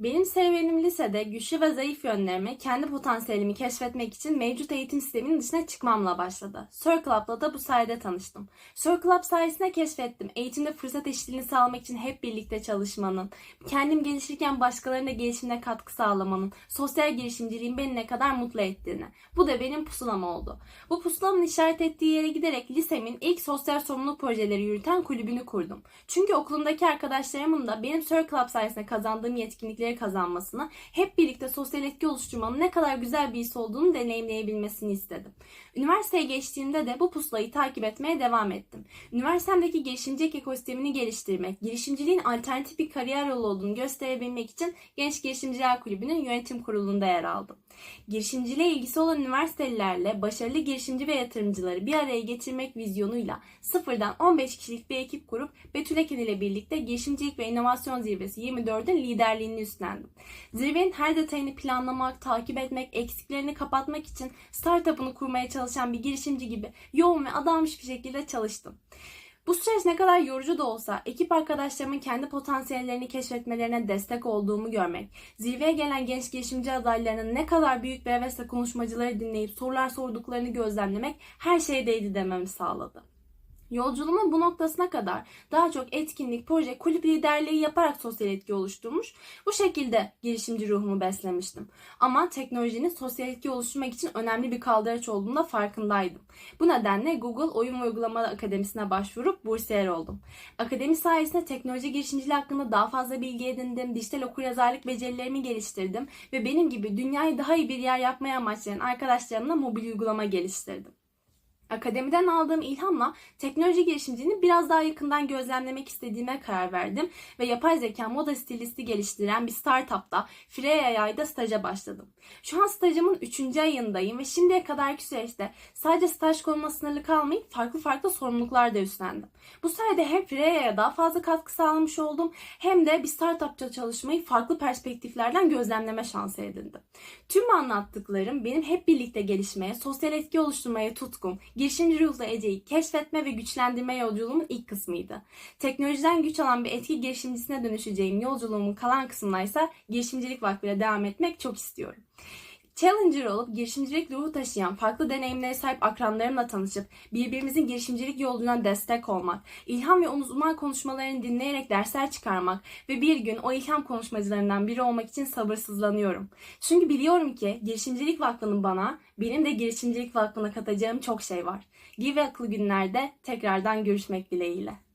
Benim serüvenim lisede güçlü ve zayıf yönlerimi, kendi potansiyelimi keşfetmek için mevcut eğitim sisteminin dışına çıkmamla başladı. Circle Up'la da bu sayede tanıştım. Circle Up sayesinde keşfettim. Eğitimde fırsat eşitliğini sağlamak için hep birlikte çalışmanın, kendim gelişirken başkalarının da gelişimine katkı sağlamanın, sosyal girişimciliğin beni ne kadar mutlu ettiğini. Bu da benim pusulam oldu. Bu pusulamın işaret ettiği yere giderek lisemin ilk sosyal sorumluluk projeleri yürüten kulübünü kurdum. Çünkü okulumdaki arkadaşlarımın da benim Circle Up sayesinde kazandığım yetkinlikleri kazanmasını, hep birlikte sosyal etki oluşturmanın ne kadar güzel bir his olduğunu deneyimleyebilmesini istedim. Üniversiteye geçtiğimde de bu pusulayı takip etmeye devam ettim. Üniversitemdeki girişimcilik ekosistemini geliştirmek, girişimciliğin alternatif bir kariyer yolu olduğunu gösterebilmek için Genç Girişimciler Kulübü'nün yönetim kurulunda yer aldım. Girişimciliğe ilgisi olan üniversitelilerle başarılı girişimci ve yatırımcıları bir araya getirmek vizyonuyla sıfırdan 15 kişilik bir ekip kurup Betül Eken ile birlikte Girişimcilik ve İnovasyon Zirvesi 24'ün liderliğini üstlendim. Zirvenin her detayını planlamak, takip etmek, eksiklerini kapatmak için startup'ını kurmaya çalışan bir girişimci gibi yoğun ve adanmış bir şekilde çalıştım. Bu süreç ne kadar yorucu da olsa ekip arkadaşlarımın kendi potansiyellerini keşfetmelerine destek olduğumu görmek, zirveye gelen genç girişimci adaylarının ne kadar büyük bir hevesle konuşmacıları dinleyip sorular sorduklarını gözlemlemek her şeye değdi dememi sağladı. Yolculuğumun bu noktasına kadar daha çok etkinlik, proje, kulüp liderliği yaparak sosyal etki oluşturmuş. Bu şekilde girişimci ruhumu beslemiştim. Ama teknolojinin sosyal etki oluşturmak için önemli bir kaldıraç olduğunda farkındaydım. Bu nedenle Google Oyun Uygulama Akademisi'ne başvurup bursiyer oldum. Akademi sayesinde teknoloji girişimciliği hakkında daha fazla bilgi edindim, dijital okuryazarlık becerilerimi geliştirdim ve benim gibi dünyayı daha iyi bir yer yapmaya amaçlayan arkadaşlarımla mobil uygulama geliştirdim. Akademiden aldığım ilhamla teknoloji girişimciliğini biraz daha yakından gözlemlemek istediğime karar verdim ve yapay zeka moda stilisti geliştiren bir startupta Freya Yay'da staja başladım. Şu an stajımın 3. ayındayım ve şimdiye kadarki süreçte sadece staj konuma sınırlı kalmayıp farklı farklı sorumluluklar da üstlendim. Bu sayede hem Freya'ya daha fazla katkı sağlamış oldum hem de bir startupta çalışmayı farklı perspektiflerden gözlemleme şansı edindim. Tüm anlattıklarım benim hep birlikte gelişmeye, sosyal etki oluşturmaya tutkum, girişimci ruhlu Ece'yi keşfetme ve güçlendirme yolculuğumun ilk kısmıydı. Teknolojiden güç alan bir etki girişimcisine dönüşeceğim yolculuğumun kalan kısmına ise girişimcilik vakfıyla devam etmek çok istiyorum. Challenger olup girişimcilik ruhu taşıyan farklı deneyimlere sahip akranlarımla tanışıp birbirimizin girişimcilik yolculuğuna destek olmak, ilham ve uzman konuşmalarını dinleyerek dersler çıkarmak ve bir gün o ilham konuşmacılarından biri olmak için sabırsızlanıyorum. Çünkü biliyorum ki girişimcilik vakfının bana, benim de girişimcilik vakfına katacağım çok şey var. Give ve akıllı günlerde tekrardan görüşmek dileğiyle.